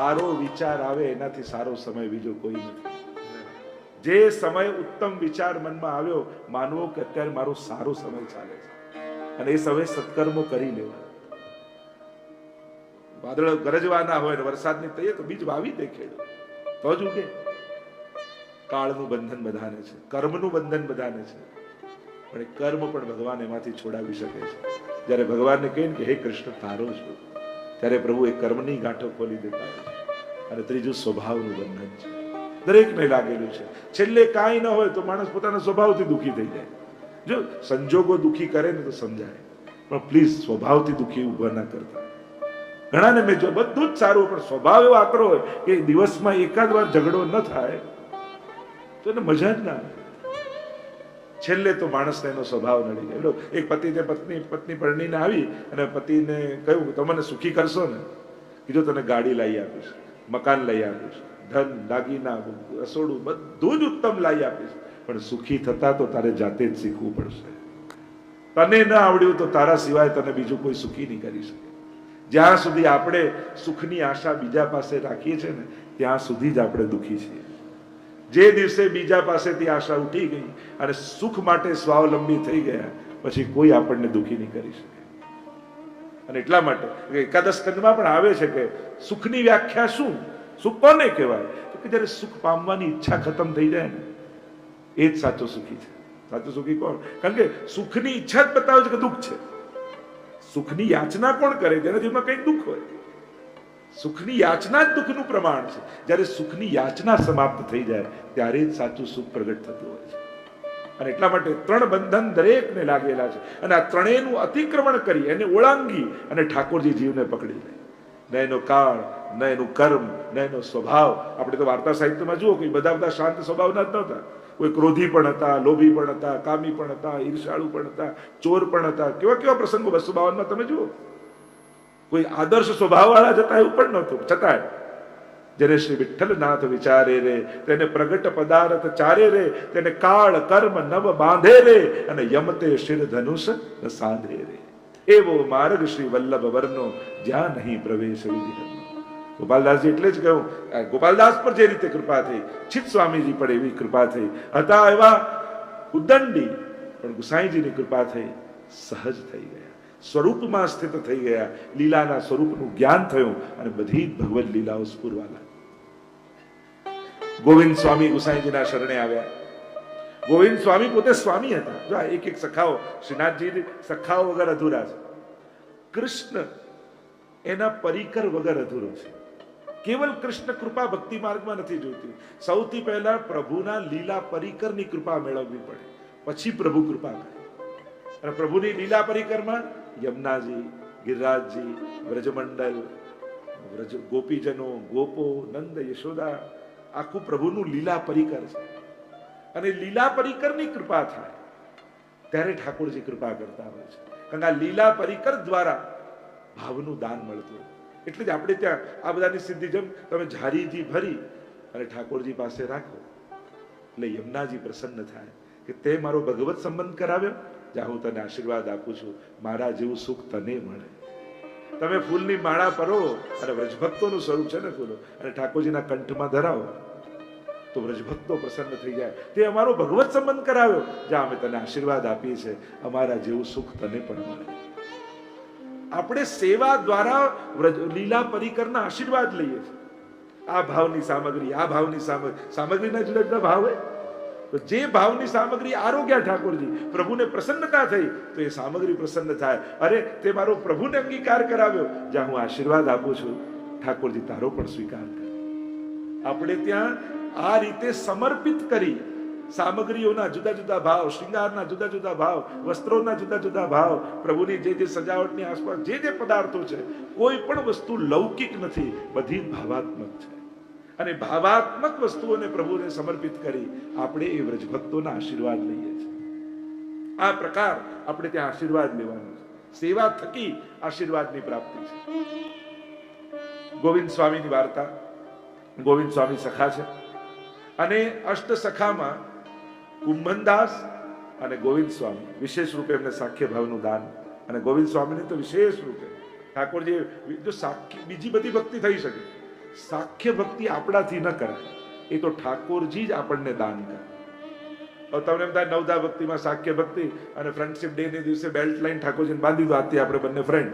સારો વિચાર આવે, એનાથી સારો સમય બીજો કોઈ નથી. જે સમય ઉત્તમ વિચાર મનમાં આવ્યો, માનવો કે અત્યારે મારો સારો સમય ચાલે છે. અને એ સમય સત્કર્મો કરી લેવા. વાદળ ગરજવાના હોય ને વરસાદની તૈયાર તો બીજ વાવી દે ખેડ તો જ ઉગે. કાળનું બંધન બધાને છે, કર્મનું બંધન બધાને છે. પણ એ કર્મ પણ ભગવાન એમાંથી છોડાવી શકે છે. જ્યારે ભગવાનને કહે ને કે, હે કૃષ્ણ, તારો છું ત્યારે પ્રભુ એ કર્મની ગાંઠો ખોલી દેતા હોય. અને ત્રીજું સ્વભાવનું બંધન છે. દરેકને લાગેલું છે. છેલ્લે કાંઈ ન હોય તો માણસ પોતાના સ્વભાવથી દુઃખી થઈ જાય. જો સંજોગો દુઃખી કરે ને તો સમજાય. પણ પ્લીઝ સ્વભાવથી દુઃખી ઊભા ના કરતા. ઘણાને મેં જો બધું જ સારું, પણ સ્વભાવ એવો આકરો હોય કે દિવસમાં એકાદ વાર ઝઘડો ન થાય, તો એને મજા જ ના આવે. છેલ્લે તો માણસને એનો સ્વભાવ નડી જાય. એટલે એક પતિને પત્ની પત્ની પરણીને આવી અને પતિને કહ્યું તમને સુખી કરશો ને? કીધું, તને ગાડી લાવી આપીશ. મકાન લઈ આપીશ ધન, દાગીના, રસોડું બધું જ ઉત્તમ લાવી આપીશ. પણ સુખી થતા તો તારે જાતે જ શીખવું પડશે. તને ન આવડ્યું તો તારા સિવાય તને બીજું કોઈ સુખી નહીં કરી શકે. જ્યાં સુધી આપણે સુખની આશા બીજા પાસે રાખીએ છીએ ને, ત્યાં સુધી જ આપણે દુઃખી છીએ. જે દિવસે બીજા પાસેથી આશા ઉઠી ગઈ અને સુખ માટે સ્વાવલંબી થઈ ગયા, પછી કોઈ આપણને દુઃખી નહીં કરી શકે. અને એટલા માટે એકાદશ સ્કંદમાં પણ આવે છે કે સુખની વ્યાખ્યા શું? સુખ કોને કહેવાય? કે જ્યારે સુખ પામવાની ઈચ્છા ખતમ થઈ જાય ને, એ જ સાચો સુખી છે. સાચો સુખી કોણ? કારણ કે સુખની ઈચ્છા જ બતાવે છે કે દુઃખ છે. સુખની યાચના કોણ કરે? જેના જીવનમાં કંઈક દુઃખ હોય. સુખની યાચના જ દુઃખનું પ્રમાણ છે. જ્યારે સુખની યાચના સમાપ્ત થઈ જાય, ત્યારે જ સાચું સુખ પ્રગટ થતું હોય છે. અને એટલા માટે ત્રણ બંધન દરેકને લાગેલા છે. અને આ ત્રણેયનું અતિક્રમણ કરી એને ઓળાંગી અને ઠાકોરજી જીવને પકડી લે. ન એનો કાળ ન એનું કર્મ ન એનો સ્વભાવ. આપણે તો વાર્તા સાહિત્યમાં જુઓ કે બધા બધા શાંત સ્વભાવના જ નહોતા. કોઈ ક્રોધી પણ હતા, લોભી પણ હતા, કામી પણ હતા ઈર્ષાળુ પણ હતા, ચોર પણ હતા. કેવા કેવા પ્રસંગો બસો બાવનમાં તમે જુઓ. કોઈ આદર્શ સ્વભાવવાળા જતા એવું પણ નહોતું. છતાંય જેને શ્રી વિઠ્ઠલનાથ વિચારે રે, તેને પ્રગટ પદાર્થ ચારે રે, તેને કાળ, કર્મ, નવ બાંધે રે અને યમતે શિર ધનુષ ન સાંધે રે. એવો માર્ગ શ્રી વલ્લભ વર્ણો જ્યાં નહીં પ્રવેશ વિધિ ગોપાલદાસજી એટલે જ કહ્યું ગોપાલદાસ પર જે રીતે કૃપા થઈ, છિત સ્વામીજી પર એવી કૃપા થઈ. હતા એવા ઉદંડી, પણ ગુસાઈજીની કૃપા થઈ, સહજ થઈ ગયા. સ્વરૂપમાં સ્થિત થઈ ગયા. લીલાના સ્વરૂપનું જ્ઞાન થયું અને બધી જ ભગવદ લીલાઓ સ્ફૂરવા લાગી. ગોવિંદ સ્વામી ગુસાઈજીના શરણે આવ્યા. ગોવિંદ સ્વામી પોતે સ્વામી હતા. જો એક એક સખાઓ, શ્રીનાથજી સખાઓ વગર અધૂરા છે. કૃષ્ણ એના પરિકર વગર અધૂરો છે. કેવલ કૃષ્ણ કૃપા ભક્તિ માર્ગમાં નથી જોઈતી. સૌથી પહેલા પ્રભુના લીલા પરિકરની કૃપા મેળવવી પડે. પછી પ્રભુ કૃપા કરે. અને પ્રભુની લીલા પરિકરમાં યમુનાજી, ગિરિરાજજી, વ્રજમંડલ, વ્રજ ગોપીજનો, ગોપો, નંદ, યશોદા આખું પ્રભુનું લીલા પરિકર છે. અને લીલા પરિકરની કૃપા થાય. ત્યારે ઠાકોરજી કૃપા કરતા હોય છે. કારણ કે આ લીલા પરિકર દ્વારા ભાવનું દાન મળતું એટલે જ આપણે ત્યાં આ બધાની સિદ્ધિ જેમ તમે ઝારીથી ભરી અને ઠાકોરજી પાસે રાખો. એટલે યમુનાજી પ્રસન્ન થાય કે તે મારો ભગવત સંબંધ કરાવ્યો. જા હું તને આશીર્વાદ આપું છું. મારા જેવું સુખ તને મળે. તમે ફૂલની માળા પરો. અને વ્રજભક્તોનું સ્વરૂપ છે ને ફૂલો. અને ઠાકોરજીના કંઠમાં ધરાવો. તો વ્રજભક્તો પ્રસન્ન થઈ જાય. તે અમારો ભગવત સંબંધ કરાવ્યો. જ્યાં અમે તને આશીર્વાદ આપીએ છે અમારા જેવું સુખ તને પણ મળે. આપણે સેવા દ્વારા લીલા પરિકરના આશીર્વાદ લઈએ છીએ. આ ભાવની સામગ્રી, આ ભાવની સામગ્રી. સામગ્રીના જુદા જુદા ભાવ હોય. તો જે ભાવની સામગ્રી આરોગ્ય ઠાકોરજી, પ્રભુને પ્રસન્નતા થઈ, તો એ સામગ્રી પ્રસન્ન થાય. અરે, તે મારો પ્રભુને અંગીકાર કરાવ્યો, જ્યાં હું આશીર્વાદ આપું છું. ઠાકોરજી, તારો પણ સ્વીકાર કરે. આપણે ત્યાં આ રીતે સમર્પિત કરી સામગ્રીઓના જુદા જુદા ભાવ શ્રીંગારના જુદા જુદા ભાવ, વસ્ત્રોના જુદા જુદા ભાવ, પ્રભુની જે જે સજાવટની આસપાસ જે જે પદાર્થો છે, કોઈ પણ વસ્તુ લૌકિક નથી, બધી ભાવાત્મક છે. અને ભાવાત્મક વસ્તુઓને પ્રભુને સમર્પિત કરી આપણે એ વ્રજભક્તોના આશીર્વાદ લઈએ છીએ. આ પ્રકાર આપણે ત્યાં આશીર્વાદ લેવાનો છે. સેવા થકી આશીર્વાદની પ્રાપ્તિ છે. ગોવિંદ સ્વામીની વાર્તા, ગોવિંદ સ્વામી સખા છે. અને અષ્ટ સખામાં કુંભનદાસ અને ગોવિંદ સ્વામી, વિશેષ રૂપે એમને સાખ્ય ભાવનું દાન. અને ગોવિંદ સ્વામીને તો વિશેષ રૂપે. ઠાકોરજી જો સાક્ષી બીજી બધી ભક્તિ થઈ શકે. સાખ્ય ભક્તિ આપણાથી ન કરાય. એ તો ઠાકોરજી જ આપણને દાન કરે. હવે તમને એમ થાય નવદા ભક્તિમાં સાખ્ય ભક્તિ અને ફ્રેન્ડશિપ ડે ને દિવસે બેલ્ટ લાઈન ઠાકોરજીને બાંધી દો, આથી આપણે બંને ફ્રેન્ડ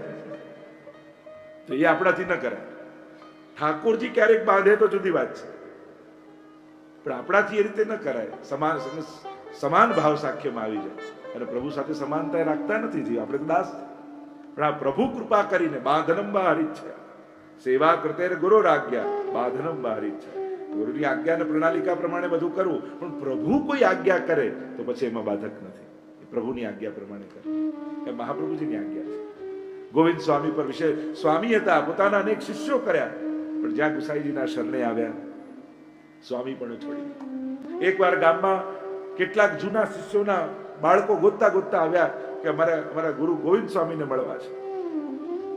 તો એ આપણાથી ન કરાય. ઠાકોરજી ક્યારેક બાંધે તો જુદી વાત છે. પણ આપણાથી એ રીતે ન કરાય. સમાન સમાન ભાવ સાખ્યમાં આવી જાય. અને પ્રભુ સાથે સમાનતા રાખતા નથી જીવ. આપણે તો દાસ પણ આ પ્રભુ કૃપા કરીને બાંધનમ બહારી છે. સેવા કરતે ગુરુ આજ્ઞા. બાંધનમ બહારી છે ગુરુની આજ્ઞા અને પ્રણાલિકા પ્રમાણે બધું કરવું પણ પ્રભુ કોઈ આજ્ઞા કરે, તો પછી એમાં બાધક નથી. પ્રભુની આજ્ઞા પ્રમાણે કરે. એ મહાપ્રભુજીની આજ્ઞા છે. ગોવિંદ સ્વામી પર વિશે સ્વામી હતા, પોતાના અનેક શિષ્યો કર્યા, પણ જ્યાં ગુસાઈજીના શરણે આવ્યા, સ્વામી પણ છોડી એકવાર ગામમાં કેટલાક જૂના શિષ્યોના બાળકો ગોતતા ગોતતા આવ્યા કે અમારા અમારા ગુરુ ગોવિંદ સ્વામીને મળવા છે.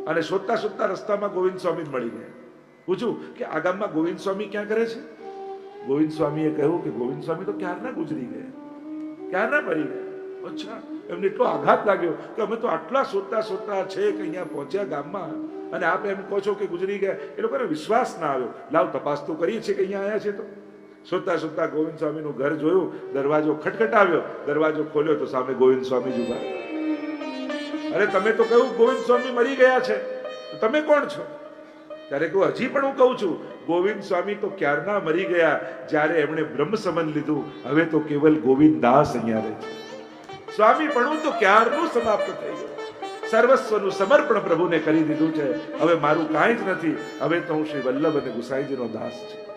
અને શોધતા શોધતા રસ્તામાં ગોવિંદ સ્વામી મળી ગયા. પૂછ્યું કે આ ગામમાં ગોવિંદ સ્વામી ક્યાં કરે છે? ગોવિંદ સ્વામીએ કહ્યું કે ગોવિંદ સ્વામી તો ક્યારના ગુજરી ગયા? ક્યારના મળી ગયા? અચ્છા, એમને એટલો આઘાત લાગ્યો કે અમે તો આટલા શોધતા શોધતા છે કે અહીંયા પહોંચ્યા ગામમાં. અને આપ એમ કહો છો કે ગુજરી ગયા. એ લોકોને વિશ્વાસ ના આવ્યો. લાવ તપાસ તો કરીએ છીએ કે અહીંયા આવ્યા છે તો. શોધતા શોધતા ગોવિંદ સ્વામીનું ઘર જોયું, દરવાજો ખટખટાવ્યો, દરવાજો ખોલ્યો તો સામે ગોવિંદ સ્વામી જ ઊભા અરે તમે તો કહ્યું ગોવિંદ સ્વામી મરી ગયા છે. તમે કોણ છો? ત્યારે કહું હજી પણ હું કહું છું, ગોવિંદ સ્વામી તો ક્યારના મરી ગયા? જ્યારે એમણે બ્રહ્મ સમન લીધું, હવે તો કેવલ ગોવિંદ દાસ અહીંયા રહે છે. સ્વામી, પણ તો ક્યારનું સમાપ્ત થઈ ગયું? સર્વસ્વનું સમર્પણ પ્રભુને કરી દીધું છે. હવે મારું કાંઈ જ નથી. હવે તો હું શ્રી વલ્લભ અને ગુસાઈજીનો દાસ છું.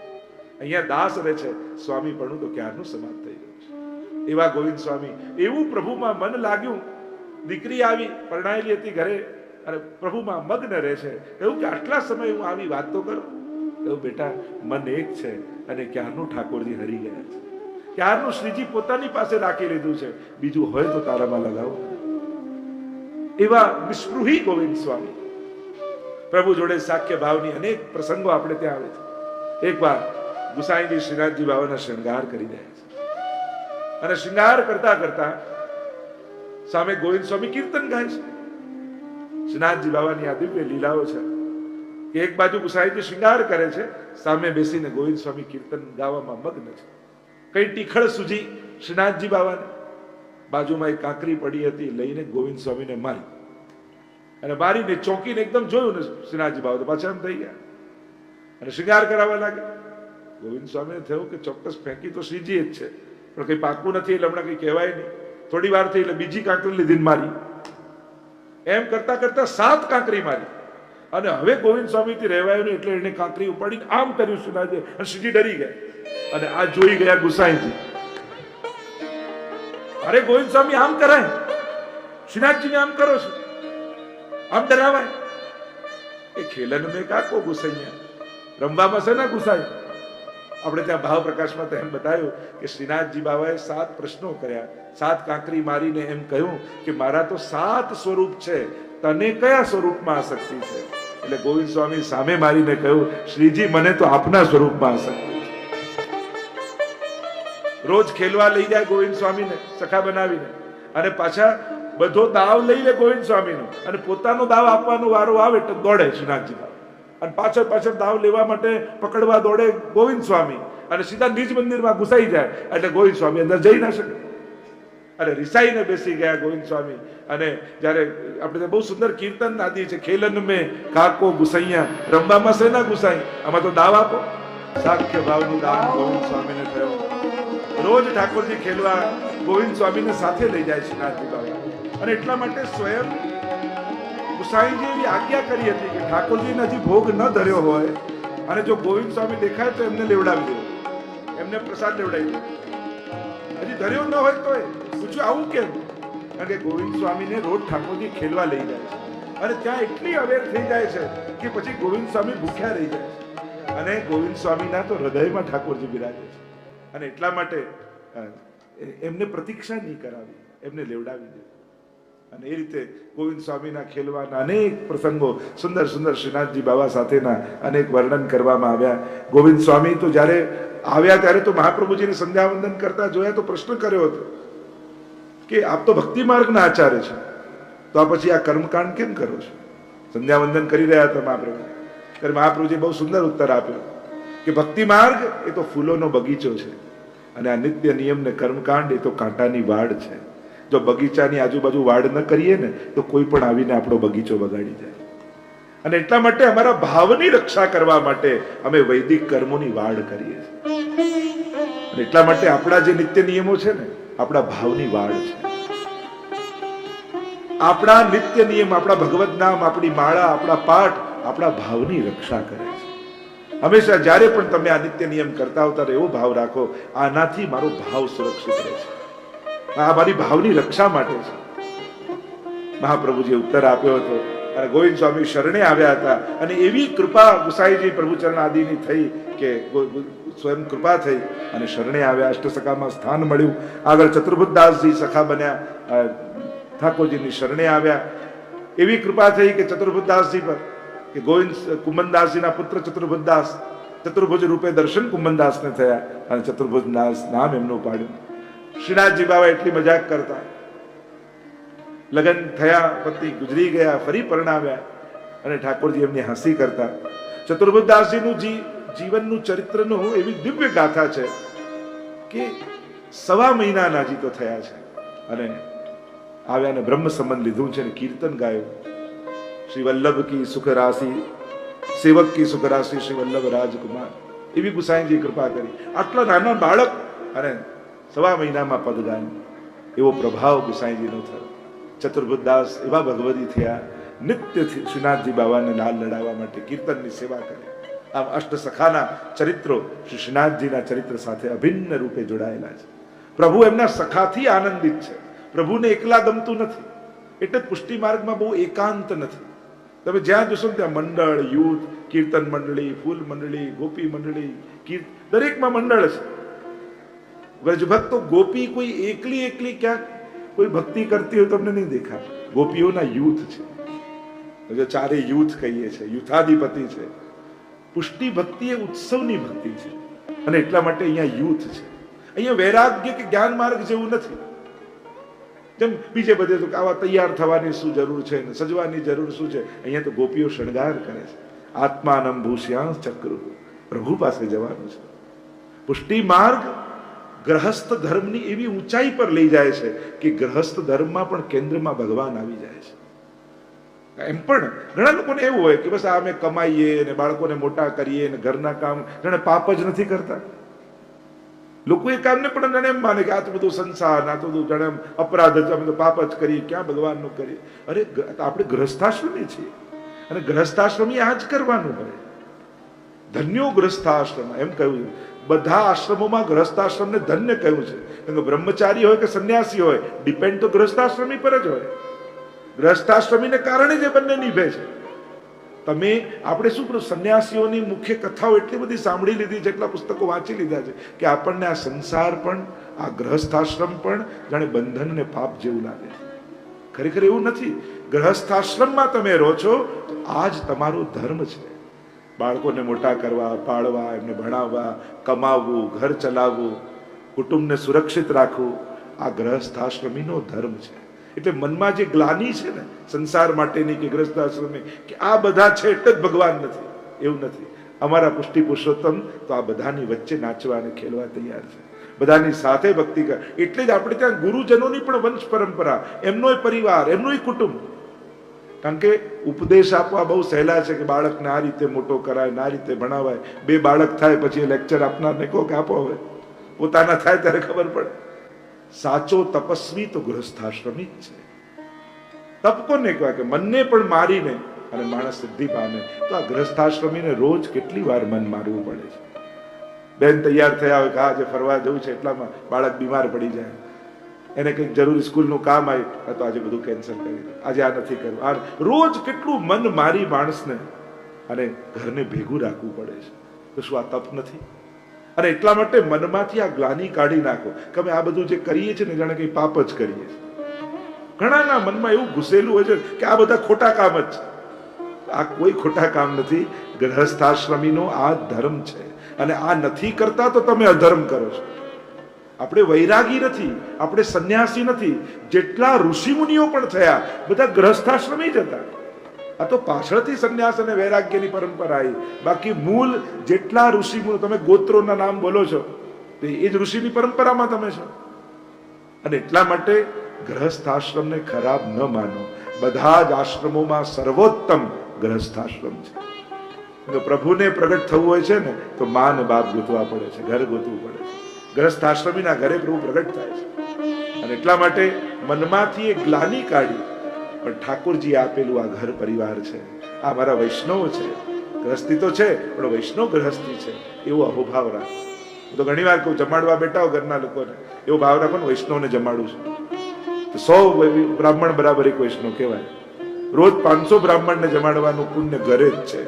અહીંયા દાસ રહે છે. સ્વામી, પણ તો ક્યારનું સમાપ્ત થઈ ગયું છે. એવા ગોવિંદ સ્વામી, એવું પ્રભુમાં મન લાગ્યું દીકરી આવી, પરણાયેલી હતી ઘરે, અને પ્રભુમાં મગ્ન રહે છે એવું કે આટલા સમય હું આવી વાત તો કરું? એવું બેટા, મન એક છે અને ક્યારનું ઠાકોરજી હરી ગયા છે. ક્યારનું શ્રીજી પોતાની પાસે રાખી લીધું છે? બીજું હોય તો તારામાં લગાવો. એવા વિસ્પૃહી ગોવિંદ સ્વામી. પ્રભુ જોડે સાક્ય ભાવની અનેક પ્રસંગો આપણે ત્યાં આવે છે. એકવાર ગુસાઈજી શ્રીનાથજી બાબાના શૃંગાર કરી રહ્યા છે. અને શૃંગાર કરતા કરતા સામે ગોવિંદ સ્વામી કીર્તન ગાય છે. શ્રીનાથજી બાબાની આ દિવ્ય લીલાઓ છે. કે એક બાજુ ગુસાઈજી શિંગાર કરે છે, સામે બેસીને ગોવિંદ સ્વામી કીર્તન ગાવામાં મગ્ન છે. કઈ ટીખળ સુજી શ્રીનાથજી બાબાને. બાજુમાં એક કાંકરી પડી હતી, લઈને ગોવિંદ સ્વામીને મારી. અને મારીને ચોંકીને એકદમ જોયું ને શ્રીનાથજી બાબા પાછા એમ થઈ ગયા. અને શિંગાર કરાવવા લાગ્યા. ગોવિંદ સ્વામીને થયું કે ચોક્કસ ફેંકી તો શ્રીજી જ છે. પણ કઈ પાકું નથી એટલે હમણાં કઈ કહેવાય નહીં. થોડી વાર થઈ એટલે બીજી કાંકરી લીધીને મારી. એમ કરતા કરતા સાત કાંકરી મારી. અને હવે ગોવિંદ સ્વામીથી રહેવાયું નહીં એટલે એને કાંકરી ઉપાડીને આમ કર્યું સુનાજે અને ડરી ગયા અને આ જોઈ ગયા ગુસાઈજી. અરે ગોવિંદ સ્વામી, આમ કરાય. શ્રીનાથજીને આમ કરો છો. આમ ડરાવાય. એ ખેલન મેં કાકો ગુસાઈ રમવામાં છે ને ગુસાઈ? આપણે ત્યાં ભાવ પ્રકાશમાં તો એમ બતાવ્યું કે શ્રીનાથજી બાબાએ સાત પ્રશ્નો કર્યા. સાત કાંકરી મારીને એમ કહ્યું કે મારા તો સાત સ્વરૂપ છે. તને કયા સ્વરૂપમાં આસક્તિ છે? એટલે ગોવિંદ સ્વામી સામે મારીને કહ્યું, શ્રીજી, મને તો આપના સ્વરૂપમાં આસક્તિ છે. રોજ ખેલવા લઈ જાય ગોવિંદ સ્વામીને, સખા બનાવીને. અને પાછા બધો દાવ લઈ લે ગોવિંદ સ્વામીનો. અને પોતાનો દાવ આપવાનો વારો આવે તો દોડે શ્રીનાથજી બાબા. અને પાછળ પાછળ દાવ લેવા માટે પકડવા દોડે ગોવિંદ સ્વામી. અને સીધા નિજ મંદિરમાં ઘુસાઈ જાય. એટલે ગોવિંદ સ્વામી અંદર જઈ ના શકે. અને રિસાઈને બેસી ગયા ગોવિંદ સ્વામી. અને જ્યારે આપણે બહુ સુંદર કીર્તન નાદી છે, ખેલન મેં કાકો ગુસાઈયા રમવામાં છે ના ગુસાઈ. આમાં તો દાવ આપો. સાખ્ય ભાવનું દાન ગોવિંદ સ્વામીને થયું. રોજ ઠાકોરજી ખેલવા ગોવિંદ સ્વામીને સાથે લઈ જાય છે નાથજી અને એટલા માટે સ્વયં ગુસાઈજી એવી આજ્ઞા કરી હતી કે ઠાકોરજીને હજી ભોગ ન ધર્યો હોય અને જો ગોવિંદ સ્વામી દેખાય તો એમને લેવડાવી દો. એમને પ્રસાદ લેવડાવી દો. હજી ધર્યો ન હોય તોય પૂછ્યું, આવું કેમ? કારણ કે ગોવિંદ સ્વામીને રોજ ઠાકોરજી ખેલવા લઈ જાય છે. અને ત્યાં એટલી અવેર થઈ જાય છે કે પછી ગોવિંદ સ્વામી ભૂખ્યા રહી જાય છે. અને ગોવિંદ સ્વામીના તો હૃદયમાં ઠાકોરજી બિરાજે છે. અને એટલા માટે એમને પ્રતીક્ષા નહીં કરાવી, એમને લેવડાવી દીધું અને એ રીતે ગોવિંદ સ્વામીના ખેલવાના અનેક પ્રસંગો સુંદર સુંદર શ્રીનાથજી બાબા સાથેના અનેક વર્ણન કરવામાં આવ્યા. ગોવિંદ સ્વામી તો જ્યારે આવ્યા ત્યારે તો મહાપ્રભુજીને સંધ્યાવંદન કરતા જોયા તો પ્રશ્ન કર્યો હતો કે આપ તો ભક્તિ માર્ગના આચાર્ય છે. તો આ પછી આ કર્મકાંડ કેમ કરો છો? સંધ્યાવંદન કરી રહ્યા હતા મહાપ્રભુ. ત્યારે મહાપ્રભુજી બહુ સુંદર ઉત્તર આપ્યો કે ભક્તિ માર્ગ એ તો ફૂલોનો બગીચો છે અને આ નિત્ય નિયમ ને કર્મકાંડ એ તો કાંટાની વાડ છે. જો બગીચાની આજુબાજુ વાડ ન કરીએ ને, તો કોઈ પણ આવીને આપણો બગીચો બગાડી જાય અને એટલા માટે અમારા ભાવની રક્ષા કરવા માટે અમે વૈદિક કર્મોની વાડ કરીએ છીએ. એટલા માટે આપણા જે નિત્ય નિયમો છે ને, આપણા ભાવની વાડ છે. આપણા નિત્ય નિયમ, આપણા ભગવત નામ, આપણી માળા, આપણા પાઠ, આપણા ભાવની રક્ષા કરે છે. હંમેશા જ્યારે પણ તમે આ નિત્ય નિયમ કરતા હો, ત્યારે એવો ભાવ રાખો, આનાથી મારો ભાવ સુરક્ષિત રહે છે. આ મારી ભાવની રક્ષા માટે છે. મહાપ્રભુજી ઉત્તર આપ્યો હતો. અને ગોવિંદ સ્વામી શરણે આવ્યા હતા. અને એવી કૃપા ગુસાઈજી પ્રભુચરણ આદિની થઈ કે સ્વયં કૃપા થઈ અને શરણે આવ્યા. અષ્ટસખામાં સ્થાન મળ્યું. આગળ ચતુર્ભુદાસજી સખા બન્યા. ઠાકોરજીની શરણે આવ્યા. એવી કૃપા થઈ કે ચતુર્ભુદાસજી પર, કે ગોવિંદ કુંભનદાસજીના પુત્ર ચતુર્ભુદાસ ચતુર્ભુજ રૂપે દર્શન કુંભનદાસને થયા અને ચતુર્ભુજદાસ નામ એમનું પાડ્યું શ્રીનાથજી બાબા એટલી મજાક કરતા. લગ્ન થયા, પતિ ગુજરી ગયા, ફરી પરણાવ્યા અને ઠાકોરજી એમની હસી કરતા. ચતુર્ભુદાસજીનું જી, જીવનનું ચરિત્રનું એવી દિવ્ય ગાથા છે કે સવા મહિનાના તો થયા છે. અને આવ્યા ને બ્રહ્મ સંબંધ લીધું છે ને કીર્તન ગાયું. શ્રી વલ્લભ કી સુખ રાશિ, સેવક કી સુખ રાશિ શ્રી વલ્લભ રાજકુમાર. એવી ગુસાઈજી કૃપા કરી. આટલા નાના બાળક અને સવા મહિનામાં પદગાન. એવો પ્રભાવ ગુસાઈજીનો થયો. ચતુર્ભુદાસ એવા ભગવતી થયા. નિત્ય શ્રીનાથજી બાબાને લાલ લડાવવા માટે કીર્તનની સેવા કરે. આમ અષ્ટ સખાના ચરિત્રો શ્રી શ્રીનાથજીના ચરિત્ર સાથે અભિન્ન રૂપે જોડાયેલા છે. પ્રભુ એમના સખાથી આનંદિત છે. પ્રભુને એકલા ગમતું નથી. એટલે પુષ્ટિ માર્ગમાં બહુ એકાંત નથી. તમે જ્યાં જોશો ત્યાં મંડળ, યુથ, કીર્તન મંડળી, ફૂલ મંડળી, ગોપી મંડળી દરેકમાં મંડળ છે. વ્રજભક્તો ગોપી કોઈ એકલી એકલી ક્યાંક કોઈ ભક્તિ કરતી હોય તમને નહીં દેખાય. ગોપીઓના યુથ છે. જો ચારે યુથ કહીએ છે યુથાધિપતિ છે. પુષ્ટિ ભક્તિ એ ઉત્સવની ભક્તિ છે. અને એટલા માટે અહીંયા યુથ છે. અહીંયા વૈરાગ્ય કે જ્ઞાન માર્ગ જેવું નથી. જેમ બીજે બધે તો આવા તૈયાર થવાની શું જરૂર છે ને સજવાની જરૂર શું છે? અહીંયા તો ગોપીઓ શણગાર કરે છે. આત્માનમ ભૂષ્યાંશ ચક્રુ. પ્રભુ પાસે જવાનું છે. પુષ્ટિ માર્ગ ગ્રહસ્થ ધર્મની એવી ઊંચાઈ પર લઈ જાય છે કે ગ્રહસ્થ ધર્મમાં પણ કેન્દ્રમાં ભગવાન આવી જાય છે. એમ પણ ઘણા લોકોને એવું હોય કે બસ આ અમે કમાઈએ ને બાળકોને મોટા કરીએ ને ઘરના કામ જાણે પાપ જ નથી કરતા. લોકો એ કામને પણ જાણે એમ માને કે આ તો બધું સંસાર આ તો બધું જાણે અપરાધ જ અમે તો પાપ જ કરીએ, ક્યાં ભગવાનનું કરીએ? અરે આપણે ગ્રસ્તાશ્રમી છીએ. અને ગ્રસ્તાશ્રમી આ જ કરવાનું હોય. ધન્યો ગ્રસ્થાશ્રમ, એમ કહ્યું. બધા આશ્રમોમાં ગ્રહસ્થાશ્રમને ધન્ય કહ્યું છે. કેમ કે બ્રહ્મચારી હોય કે સંન્યાસી હોય ડિપેન્ડ તો ગ્રહસ્થાશ્રમી પર જ હોય. ગ્રહસ્થાશ્રમીને કારણે જે બંને નિભે છે. તમે, આપણે શું સંન્યાસીઓની મુખ્ય કથાઓ એટલી બધી સાંભળી લીધી છે એટલા પુસ્તકો વાંચી લીધા છે, કે આપણને આ સંસાર પણ, આ ગ્રહસ્થાશ્રમ પણ, જાણે બંધન ને પાપ જેવું લાગે છે. ખરેખર એવું નથી. ગ્રહસ્થાશ્રમમાં તમે રહો છો, તો આ જ તમારો ધર્મ છે. બાળકોને મોટા કરવા, પાળવા, એમને ભણાવવા, કમાવવું, ઘર ચલાવવું, કુટુંબને સુરક્ષિત રાખવું, આ ગ્રહસ્થાશ્રમીનો ધર્મ છે. એટલે મનમાં જે ગ્લાની છે ને, સંસાર માટેની કે ગ્રહસ્થાશ્રમની કે આ બધા છે એટલે જ ભગવાન નથી, એવું નથી. અમારા પુષ્ટિ પુરુષોત્તમ તો આ બધાની વચ્ચે નાચવા અને ખેલવા તૈયાર છે. બધાની સાથે ભક્તિ કર. એટલે જ આપણે ત્યાં ગુરુજનોની પણ વંશ પરંપરા એમનોય પરિવાર એમનોય કુટુંબ. કારણ કે ઉપદેશ આપવા બહુ સહેલા છે કે બાળકને આ રીતે મોટો કરાય આ રીતે ભણાવાય. બે બાળક થાય પછી લેક્ચર આપનારને કહો કે આપો હવે. પોતાના થાય ત્યારે ખબર પડે. સાચો તપસ્વી તો ગૃહસ્થાશ્રમી જ છે. તપ કોને કહેવાય કે મનને પણ મારીને અને માણસ સિદ્ધિ પામે. તો આ ગૃહસ્થાશ્રમીને રોજ કેટલી વાર મન મારવું પડે છે? બેન તૈયાર થયા હોય કે આજે ફરવા જવું છે એટલામાં બાળક બીમાર પડી જાય. એને કંઈક જરૂરી સ્કૂલનું કામ આવ્યું તો આજે બધું કેન્સલ કરી આજે આ નથી કરવું. આ રોજ કેટલું મન મારી માણસને અને ઘરને ભેગું રાખવું પડે છે. તો શું આ તપ નથી. અને એટલા માટે મનમાંથી આ ગ્લાની કાઢી નાખો. કે અમે આ બધું જે કરીએ છીએ ને, જાણે કંઈ પાપ જ કરીએ છીએ. ઘણાના મનમાં એવું ઘૂસેલું હોય છે કે આ બધા ખોટા કામ જ છે. આ કોઈ ખોટા કામ નથી. ગ્રહસ્થાશ્રમીનો આ ધર્મ છે. અને આ નથી કરતા તો તમે અધર્મ કરો છો. આપણે વૈરાગી નથી, આપણે સંન્યાસી નથી. જેટલા ઋષિમુનિઓ પણ થયા, બધા ગ્રહસ્થાશ્રમી જ હતા આ તો પાછળથી સંન્યાસ અને વૈરાગ્યની પરંપરા આવી. બાકી મૂળ જેટલા ઋષિ મૂળ તમે ગોત્રોના નામ બોલો છો, તો એ જ ઋષિની પરંપરામાં તમે છો. અને એટલા માટે ગ્રહસ્થાશ્રમને ખરાબ ન માનો. બધા જ આશ્રમોમાં સર્વોત્તમ ગ્રહસ્થાશ્રમ છે. પ્રભુને પ્રગટ થવું હોય છે ને, તો માન બાપ ગોતવા પડે છે, ઘર ગોતવું પડે છે. ગ્રહસ્થાશ્રમીના ઘરે પ્રભુ પ્રગટ થાય છે. અને એટલા માટે મનમાંથી એક ગ્લાની કાઢી, પણ ઠાકોરજી આપેલું આ ઘર પરિવાર છે. આ મારા વૈષ્ણવ છે. ગ્રસ્તી તો છે, પણ વૈષ્ણવ ગ્રહસ્થી છે. એવો અહોભાવ રાખો. હું તો ઘણી વાર કહું, જમાડવા બેઠા ઘરના લોકોને. એવો ભાવ રાખો ને, વૈષ્ણવને જમાડું છું. સો બ્રાહ્મણ બરાબર એક વૈષ્ણવ કહેવાય. રોજ પાંચસો બ્રાહ્મણને જમાડવાનું પુણ્ય ઘરે જ છે.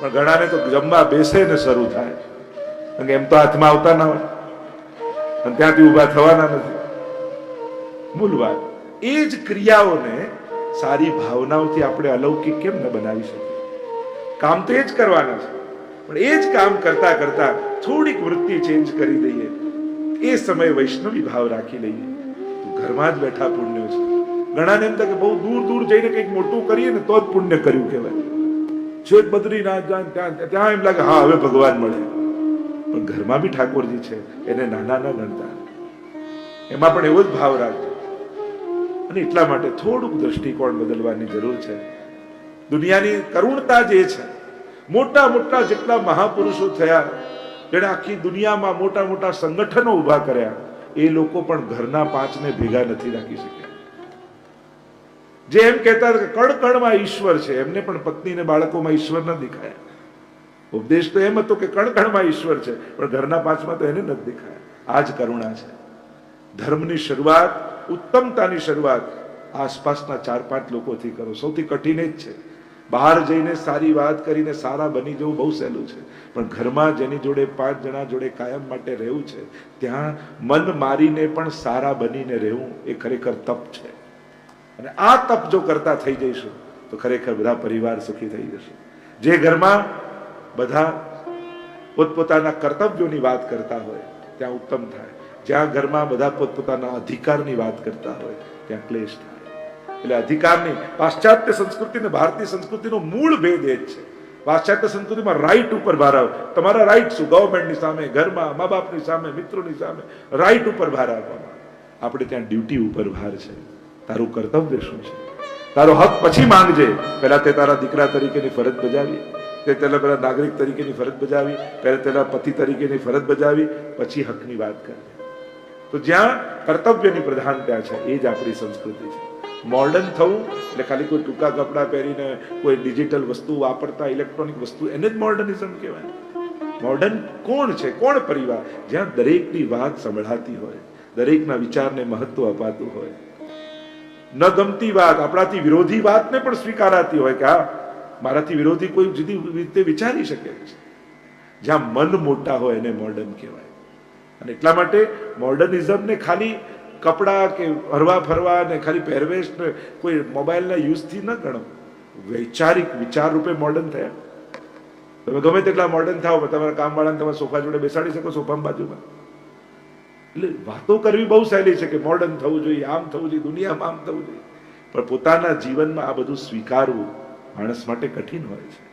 પણ ઘણાને તો જમવા બેસે ને શરૂ થાય. કે એમ તો હાથમાં આવતા ના હોય. અને ત્યાંથી ઊભા થવાના નથી. મૂળ વાત, એ જ ક્રિયાઓને સારી ભાવનાઓથી આપણે અલૌકિક કેમ ન બનાવી શકીએ? કામ તો એ જ કરવાના છે. પણ એ જ કામ કરતા કરતા થોડીક વૃત્તિ ચેન્જ કરી દઈએ. એ સમયે વૈષ્ણવી ભાવ રાખી લઈએ. ઘરમાં જ બેઠા પુણ્ય છે. ઘણાને એમ થાય કે બહુ દૂર દૂર જઈને કંઈક મોટું કરીએ ને તો જ પુણ્ય કર્યું કહેવાય. છેક બદ્રીનાથ ત્યાં ત્યાં એમ લાગે, હા, હવે ભગવાન મળે પણ ઘરમાં બી ઠાકોરજી છે, એને નાના ન ગણતા. એમાં પણ એવો જ ભાવ રાખજો. અને એટલા માટે થોડુંક દ્રષ્ટિકોણ બદલવાની જરૂર છે. દુનિયાની કરુણતા જે છે, મોટા મોટા જેટલા મહાપુરુષો થયા, જેણે આખી દુનિયામાં મોટા મોટા સંગઠનો ઊભા કર્યા, એ લોકો પણ ઘરના પાંચને ભેગા નથી રાખી શક્યા. જે એમ કહેતા હતા કે કણ કણમાં ઈશ્વર છે, એમને પણ પત્ની ને બાળકોમાં ઈશ્વર ન દેખાયા. ઉપદેશ તો એમ હતો કે કણકણમાં ઈશ્વર છે, પણ ઘરના પાંચમાં તો એને નથી દેખાયા. આ જ કરુણા છે. ધર્મની શરૂઆત, ઉત્તમતાની શરૂઆત આસપાસના ચાર પાંચ લોકોથી કરો. સૌથી કઠિન જ છે. બહાર જઈને સારી વાત કરીને સારા બની જવું બહુ સહેલું છે. પણ ઘરમાં જેની જોડે પાંચ જણા જોડે કાયમ માટે રહેવું છે, ત્યાં મન મારીને પણ સારા બનીને રહેવું એ ખરેખર તપ છે. અને આ તપ જો કરતા થઈ જઈશું, તો ખરેખર બધા પરિવાર સુખી થઈ જશે. જે ઘરમાં બધા પોતપોતાના કર્તવ્યોની વાત કરતા હોય, ત્યાં ઉત્તમ થાય. જ્યાં ઘરમાં બધા પોતપોતાના અધિકારની વાત કરતા હોય, ત્યાં ક્લેશ થાય. એટલે અધિકારની પાશ્ચાત્ય સંસ્કૃતિ ને ભારતીય સંસ્કૃતિનો મૂળ ભેદ એ જ છે. પાશ્ચાત્ય સંસ્કૃતિમાં રાઈટ ઉપર ભાર આવે. તમારા રાઈટ શું? ગવર્મેન્ટની સામે, ઘરમાં મા બાપની સામે, મિત્રોની સામે રાઈટ ઉપર ભાર આપવામાં આપણે ત્યાં ડ્યુટી ઉપર ભાર છે. તારું કર્તવ્ય શું છે? તારો હક પછી માંગજે. પહેલા તે તારા દીકરા તરીકેની ફરજ બજાવી તે તેના પહેલાં નાગરિક તરીકેની ફરજ બજાવી, પહેલાં તેના પતિ તરીકેની ફરજ બજાવી, પછી હકની વાત કરજે તો જ્યાં કર્તવ્યની પ્રધાનતા છે, એ જ આપણી સંસ્કૃતિ છે. મોર્ડન થવું, એટલે ખાલી કોઈ ટૂંકા કપડાં પહેરીને કોઈ ડિજિટલ વસ્તુ વાપરતા, ઇલેક્ટ્રોનિક વસ્તુ, એને જ મોર્ડનિઝમ કહેવાય. મોર્ડન કોણ છે? કોણ પરિવાર? જ્યાં દરેકની વાત સંભળાતી હોય, દરેકના વિચારને મહત્વ અપાતું હોય. ન ગમતી વાત, આપણાથી વિરોધી વાતને પણ સ્વીકારાતી હોય કે હા મારાથી વિરોધી કોઈ જુદી રીતે વિચારી શકે છે. જ્યાં મન મોટા હોય એને મોર્ડન કહેવાય. અને એટલા માટે મોર્ડનિઝમને ખાલી કપડાં કે હરવા ફરવા ને ખાલી પહેરવેશ કોઈ મોબાઈલના યુઝથી ન ગણો. વૈચારિક વિચાર રૂપે મોર્ડન થયા. તમે ગમે તેટલા મોર્ડન થાવ તમારા કામવાળાને તમે સોફા જોડે બેસાડી શકો સોફામાં બાજુમાં. એટલે વાતો કરવી બહુ સહેલી છે કે મોર્ડન થવું જોઈએ, આમ થવું જોઈએ, દુનિયામાં આમ થવું જોઈએ. પણ પોતાના જીવનમાં આ બધું સ્વીકારવું માણસ માટે કઠિન હોય છે.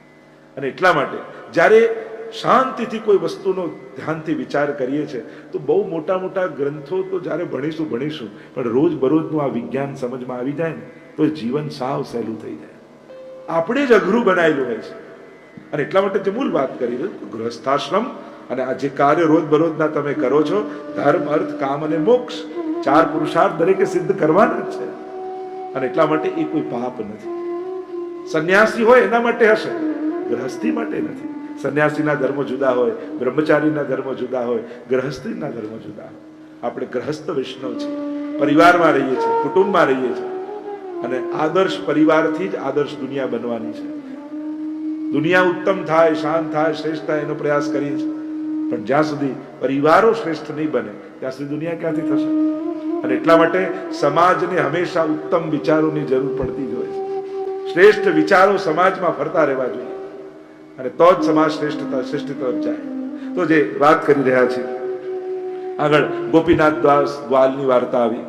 અને એટલા માટે, જ્યારે શાંતિથી કોઈ વસ્તુનો ધ્યાનથી વિચાર કરીએ છીએ તો બહુ મોટા મોટા ગ્રંથો તો જ્યારે ભણીશું ભણીશું, પણ રોજ બરોજનું આ વિજ્ઞાન સમજમાં આવી જાય ને, તો જીવન સાવ સહેલું થઈ જાય. આપણે જ અઘરું બનાવેલું હોય છે. અને એટલા માટે જે મૂળ વાત કરી ગૃહસ્થાશ્રમ અને આ જે કાર્ય રોજ બરોજના તમે કરો છો, ધર્મ, અર્થ, કામ અને મોક્ષ, ચાર પુરુષાર્થ દરેકે સિદ્ધ કરવાના છે. અને એટલા માટે એ કોઈ પાપ નથી. સંન્યાસી હોય એના માટે હશે. ગ્રહસ્થી માટે નથી. સંન્યાસીના ધર્મ જુદા હોય, બ્રહ્મચારીના ધર્મ જુદા હોય, ગ્રહસ્થીના ધર્મ જુદા હોય. આપણે ગ્રહસ્થ વૈષ્ણવ છીએ. પરિવારમાં રહીએ છીએ, કુટુંબમાં રહીએ છીએ. અને આદર્શ પરિવારથી જ આદર્શ દુનિયા બનવાની છે. દુનિયા ઉત્તમ થાય, શાંત થાય, શ્રેષ્ઠ થાય એનો પ્રયાસ કરીએ છીએ. પણ જ્યાં સુધી પરિવારો શ્રેષ્ઠ નહીં બને, ત્યાં સુધી દુનિયા ક્યાંથી થશે? અને એટલા માટે સમાજને હંમેશા ઉત્તમ વિચારોની જરૂર પડતી જ હોય છે. શ્રેષ્ઠ વિચારો સમાજમાં ફરતા રહેવા જોઈએ. અને તો જ સમાજ શ્રેષ્ઠતા શ્રેષ્ઠ તરફ જાય. તો જે વાત કરી રહ્યા છે આગળ ગોપીનાથ દાસ ગ્વાલની વાર્તા આવી.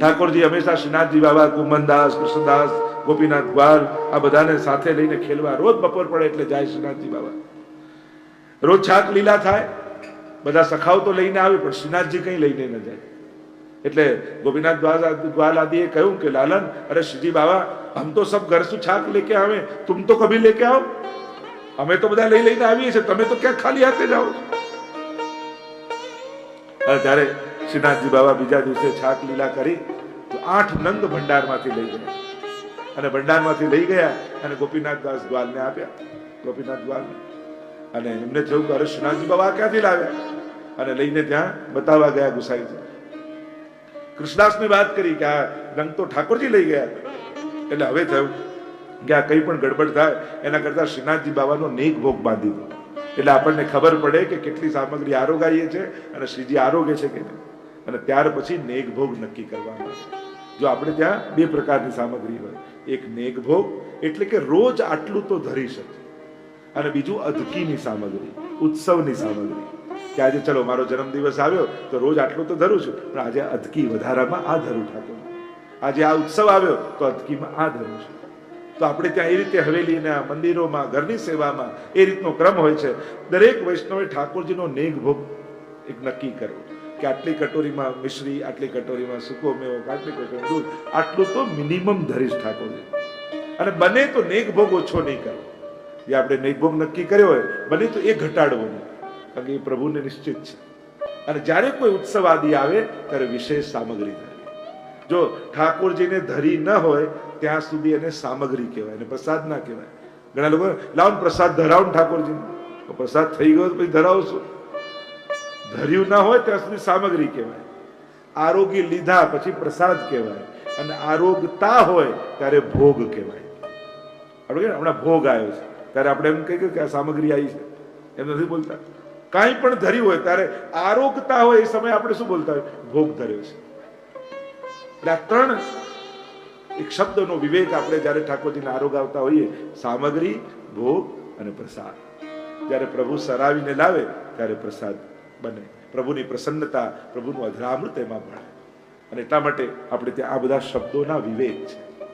ઠાકોરજી હંમેશા શ્રીનાથજી બાબા કુમનદાસ કૃષ્ણદાસ, ગોપીનાથ ગ્વાલ, આ બધાને સાથે લઈને ખેલવા. રોજ બપોર પડે એટલે જાય શ્રીનાથજી બાબા. રોજ છાક લીલા થાય. બધા સખાવ તો લઈને આવે, પણ શ્રીનાથજી કંઈ લઈને ન જાય. એટલે ગોપીનાથ દ્વાસ ગ્વાલ આદિએ કહ્યું કે, લાલન, અરે શ્રીજી બાબા हम તો સબ ઘર શું છાક લેકે આવે? તુમ તો કભી લેકે આવો? અમે તો બધા લઈ લઈને આવીએ છીએ. તમે તો ક્યાં ખાલી હાથે જાઓ. અને ત્યારે શ્રીનાથજી બાબા બીજા દિવસે છાક લીલા કરી તો આઠ નંદ ભંડારમાંથી લઈ ગયા. અને ભંડારમાંથી લઈ ગયા અને ગોપીનાથ દાસ દ્વાલને આપ્યા. ગોપીનાથ દ્વાલને અને એમને થયું કે અરે શ્રીનાથજી બાબા ક્યાંથી લાવ્યા? અને લઈને ત્યાં બતાવવા ગયા ગુસાઈજી. કૃષ્ણાસની વાત કરી કે આ રંગ તો ઠાકોરજી લઈ ગયા. એટલે હવે થયું કે આ કંઈ પણ ગડબડ થાય, એના કરતા શ્રીનાથજી બાબાનો નેક ભોગ બાંધી દો. એટલે આપણને ખબર પડે કે કેટલી સામગ્રી આરોગાઈએ છે અને શ્રીજી આરોગે છે કે નહીં. અને ત્યાર પછી નેક ભોગ નક્કી કરવાનો જો આપણે ત્યાં બે પ્રકારની સામગ્રી હોય. એક નેક ભોગ, એટલે કે રોજ આટલું તો ધરી શકે. અને બીજું અધકીની સામગ્રી, ઉત્સવની સામગ્રી. કે આજે ચલો મારો જન્મદિવસ આવ્યો, તો રોજ આટલું તો ધરું છું. પણ આજે અધકી વધારામાં આ ધરું ઠાકોર આજે આ ઉત્સવ આવ્યો તો અધકીમાં આ ધર્મ છે. તો આપણે ત્યાં એ રીતે હવેલીના મંદિરોમાં, ઘરની સેવામાં એ રીતનો ક્રમ હોય છે. દરેક વૈષ્ણવે ઠાકોરજીનો નેગ ભોગ એક નક્કી કરવો કે આટલી કટોરીમાં મિશ્રી, આટલી કટોરીમાં સૂકો મેવો, આટલી કટોરી દૂધ, આટલું તો મિનિમમ ધરીશ ઠાકોરજી. અને બને તો નેઘ ભોગ ઓછો નહીં કરવો જે આપણે નેઘ ભોગ નક્કી કર્યો હોય, બને તો એ ઘટાડવો નહીં. કારણ કે એ પ્રભુને નિશ્ચિત છે. અને જ્યારે કોઈ ઉત્સવ આદિ આવે, ત્યારે વિશેષ સામગ્રી ધરવી જો ઠાકોરજીને ધરી ન હોય, ત્યાં સુધી એને સામગ્રી કહેવાય અને પ્રસાદ ના કહેવાય. ઘણા લોકો લાવો પ્રસાદ ધરાવો ઠાકોરજીને. પ્રસાદ થઈ ગયો પછી ધરાવશો ધર્યું ના હોય ત્યાં સુધી સામગ્રી કહેવાય. આરોગ્ય લીધા પછી પ્રસાદ કહેવાય. અને આરોગતા હોય ત્યારે ભોગ કહેવાય. હમણાં ભોગ આવ્યો છે. ત્યારે આપણે એમ કહીએ કે આ સામગ્રી આવી છે. એમ નથી બોલતા. કાંઈ પણ ધર્યું હોય ત્યારે આરોગતા હોય એ સમયે આપણે શું બોલતા હોય? ભોગ ધર્યો છે. એટલે આ ત્રણ એક શબ્દનો વિવેક આપણે જ્યારે ઠાકોરજીને આરોગ આવતા હોઈએ, સામગ્રી, ભોગ અને પ્રસાદ. જ્યારે પ્રભુ સરાવીને લાવે, ત્યારે પ્રસાદ બને. પ્રભુની પ્રસન્નતા, પ્રભુનું અધરામૃત એમાં મળે. અને એટલા માટે આપણે ત્યાં આ બધા શબ્દોના વિવેક છે.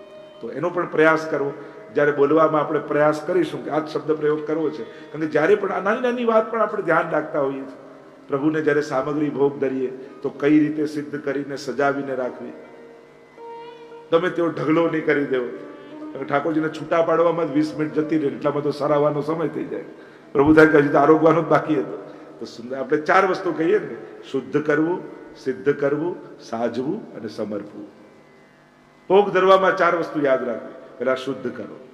તો એનો પણ પ્રયાસ કરવો. જ્યારે બોલવામાં આપણે પ્રયાસ કરીશું કે આ જ શબ્દ પ્રયોગ કરવો છે. કારણ કે જ્યારે પણ આ નાની નાની વાત પણ આપણે ધ્યાન રાખતા હોઈએ છીએ. પ્રભુને જ્યારે સામગ્રી ભોગ ધરીએ, તો કઈ રીતે સિદ્ધ કરીને સજાવીને રાખવી? તમે તેઓ ઢગલો નહીં કરી દેવો. ઠાકોરજીને છૂટા પાડવામાં જ વીસ મિનિટ જતી રહે, એટલામાં તો સરાવવાનો સમય થઈ જાય. પ્રભુ થાય કે હજી તો આરોગવાનો જ બાકી હતો. તો સુંદર, આપણે ચાર વસ્તુ કહીએ ને, શુદ્ધ કરવું, સિદ્ધ કરવું, સાજવું અને સમર્પવું. ભોગ ધરવામાં ચાર વસ્તુ યાદ રાખવી. પેલા શુદ્ધ કરો.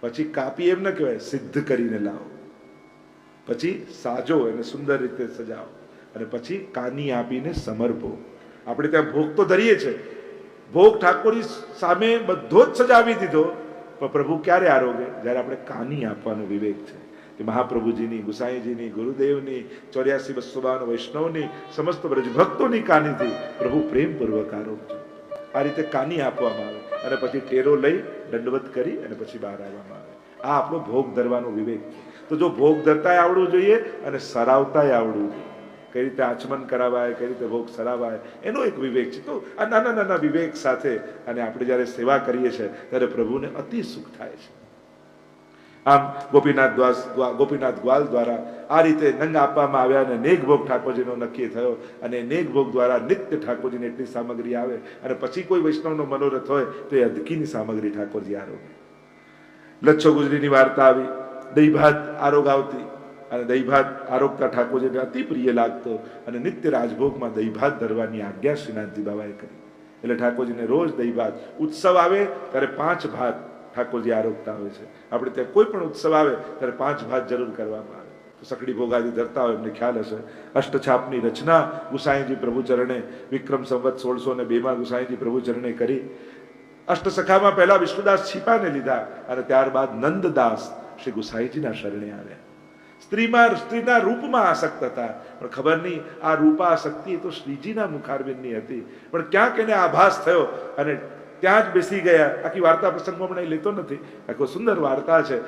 પછી કાપી એમ ન કહેવાય, સિદ્ધ કરીને લાવો. પછી સાજો અને સુંદર રીતે સજાવો. અને પછી કાની આપીને સમર્પો. આપણે ત્યાં ભોગ તો ધરીએ છે ભોગ ઠાકોરી સામે બધો જ સજાવી દીધો. પણ પ્રભુ ક્યારે આરોગે જ્યારે આપણે કાની આપવાનો વિવેક છે કે મહાપ્રભુજીની, ગુસાઈજીની, ગુરુદેવની, ચોર્યાસી બસો બાવન વૈષ્ણવની, સમસ્ત બ્રજભક્તોની કાનીથી પ્રભુ પ્રેમપૂર્વક આરોગજો આ રીતે કાની આપવામાં આવે અને પછી ટેરો લઈ દંડવત કરી અને પછી બહાર આવવામાં આવે. આ આપણો ભોગ ધરવાનો વિવેક છે. તો જો ભોગ ધરતાય આવડવું જોઈએ અને સરાવતાય આવડવું જોઈએ. કઈ રીતે આચમન કરાવાય, કઈ રીતે ભોગ સરાવાય, એનો એક વિવેક છે. તો આ નાના નાના વિવેક સાથે અને આપણે જ્યારે સેવા કરીએ છીએ, ત્યારે પ્રભુને અતિ સુખ થાય છે. આમ ગોપીનાથ દ્વાસ ગોપીનાથ ગ્વાલ દ્વારા આ રીતે નંગ આપવામાં આવ્યા અને નેગભોગ ઠાકોરજીનો નક્કી થયો અને નેઘભોગ દ્વારા નિત્ય ઠાકોરજીને એટલી સામગ્રી આવે અને પછી કોઈ વૈષ્ણવનો મનોરથ હોય તો એ અધકીની સામગ્રી ઠાકોરજી આરોગે. લચ્છો ગુજરીની વાર્તા આવી, દહીં ભાત આરોગ આવતી અને દહીભાત આરોગતા ઠાકોરજીને અતિ પ્રિય લાગતો અને નિત્ય રાજભોગમાં દહીભાત ધરવાની આજ્ઞા શ્રીનાથજી બાબાએ કરી. એટલે ઠાકોરજીને રોજ દહીભાત ઉત્સવ આવે ત્યારે પાંચ ભાત ઠાકોરજી આરોગતા હોય છે. આપણે ત્યાં કોઈ પણ ઉત્સવ આવે ત્યારે પાંચ ભાત જરૂર કરવામાં આવે. તો સકડી ભોગાદી ધરતા હોય, એમને ખ્યાલ હશે. અષ્ટછાપની રચના ગુસાઈજી પ્રભુચરણે, વિક્રમ સંવત સોળસો ને બેમાં ગુસાઈજી પ્રભુચરણે કરી. અષ્ટસખામાં પહેલા વિષ્ણુદાસ છીપાને લીધા અને ત્યારબાદ નંદદાસ શ્રી ગુસાઈજીના શરણે આવ્યા. સ્ત્રીમાં સ્ત્રીના રૂપમાં આસક્ત હતા. પણ ખબર નહીં, આ રૂપાશક્તિ એ તો શ્રીજીના મુખારબિંદની હતી. પણ ક્યાંક એને આભાસ થયો અને ત્યાં જ બેસી ગયા. આખી વાર્તા પ્રસંગમાં અહીં લેતો નથી. આખો સુંદર વાર્તા છે.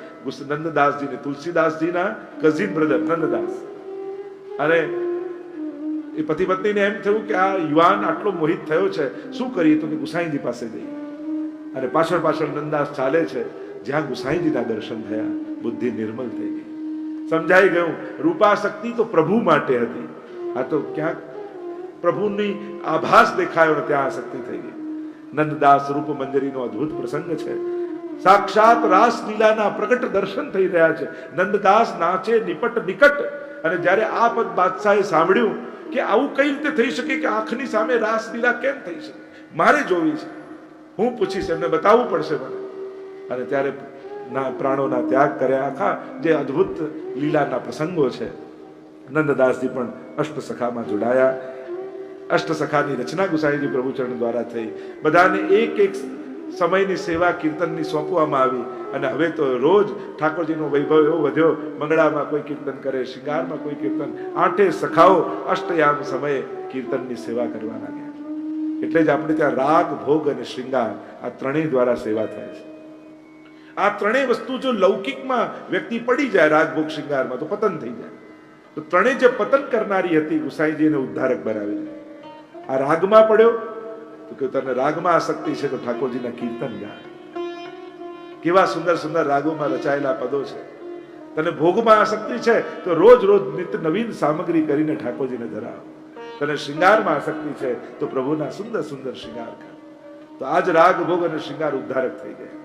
નંદદાસજીને, તુલસીદાસજીના કઝિન બ્રધર નંદદાસ. અને એ પતિ પત્નીને એમ થયું કે આ યુવાન આટલો મોહિત થયો છે. શું કરીએ તો કે ગુસાઈજી પાસે જઈએ. અને પાછળ પાછળ નંદાસ ચાલે છે. જ્યાં ગુસાઈજીના દર્શન થયા, બુદ્ધિ નિર્મલ થઈ ગઈ. સમજાઈ ગયું. રૂપાશક્તિ તો પ્રભુ માટે હતી. આ તો ક્યાંક પ્રભુની આભાસ દેખાયો ને ત્યાં આસક્તિ થઈ ગઈ. નંદદાસ રૂપ મંજરીનો અદ્ભુત પ્રસંગ છે. સાક્ષાત રાસ લીલાના પ્રગટ દર્શન થઈ રહ્યા છે. નંદદાસ નાચે નિપટ નિકટ. અને જ્યારે આ પદ બાદશાહે સાંભળ્યું કે આવું કઈ રીતે થઈ શકે કે આંખની સામે રાસ લીલા કેમ થઈ શકે? મારે જોવી છે. હું પૂછીશ, એમને બતાવવું પડશે મને. અને ત્યારે ના પ્રાણોના ત્યાગ કર્યા. આખા જે અદ્ભુત લીલાના પ્રસંગો છે, નંદદાસજી પણ અષ્ટસખામાં જોડાયા. અષ્ટસખાની રચના ગુસાઈજી પ્રભુચરણ દ્વારા થઈ. બધાને એક એક સમયની સેવા કીર્તનની સોંપવામાં આવી અને હવે તો રોજ ઠાકોરજીનો વૈભવ એવો વધ્યો. મંગળામાં કોઈ કીર્તન કરે, શિંગારમાં કોઈ કીર્તન. આઠે સખાઓ અષ્ટયામ સમયે કીર્તનની સેવા કરવા લાગ્યા. એટલે જ આપણે ત્યાં રાગ, ભોગ અને શૃંગાર આ ત્રણેય દ્વારા સેવા થાય છે. આ ત્રણેય વસ્તુ જો લૌકિકમાં વ્યક્તિ પડી જાય રાગ ભોગ શૃંગારમાં, તો પતન થઈ જાય. તો ત્રણેય જે પતન કરનારી હતી ગુસાઈજીને ઉદ્ધારક બનાવી આ રાગમાં પડ્યો? તો કે તને રાગમાં આસક્તિ છે તો ઠાકોરજીના કીર્તન ગા કેવા સુંદર સુંદર રાગોમાં રચાયેલા પદો છે. તને ભોગમાં આસક્તિ છે તો રોજ રોજ નિત્ય નવીન સામગ્રી કરીને ઠાકોરજીને ધરાવ. તને શૃંગારમાં આસક્તિ છે તો પ્રભુના સુંદર સુંદર શૃંગાર કર. તો આજ રાગ ભોગ અને શૃંગાર ઉદ્ધારક થઈ ગયા.